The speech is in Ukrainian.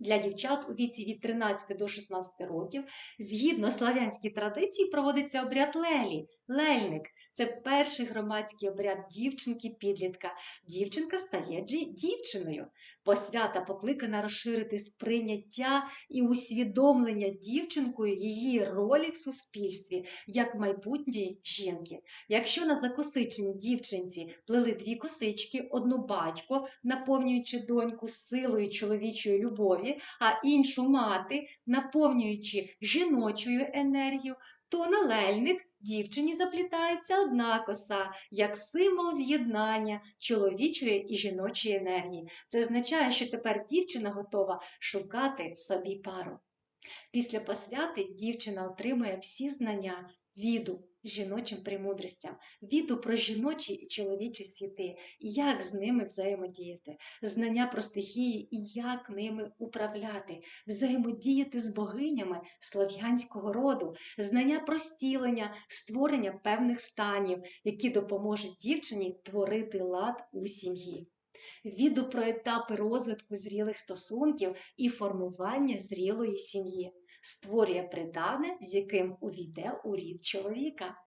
Для дівчат у віці від 13 до 16 років, згідно славянській традиції, проводиться обряд лелі, лельник. Це перший громадський обряд дівчинки-підлітка. Дівчинка стає дівчиною. Посвята покликана розширити сприйняття і усвідомлення дівчинкою її ролі в суспільстві як майбутньої жінки. Якщо на закосиченій дівчинці плели дві косички, одну батько, наповнюючи доньку силою чоловічої любові, а іншу мати, наповнюючи жіночою енергією, то на лельник дівчині заплітається одна коса, як символ з'єднання чоловічої і жіночої енергії. Це означає, що тепер дівчина готова шукати собі пару. Після посвяти дівчина отримує всі знання віду жіночим премудростям, віду про жіночі і чоловічі світи, як з ними взаємодіяти, знання про стихії і як ними управляти, взаємодіяти з богинями слов'янського роду, знання про стілення, створення певних станів, які допоможуть дівчині творити лад у сім'ї. Віду про етапи розвитку зрілих стосунків і формування зрілої сім'ї, створює придане, з яким увійде у рід чоловіка.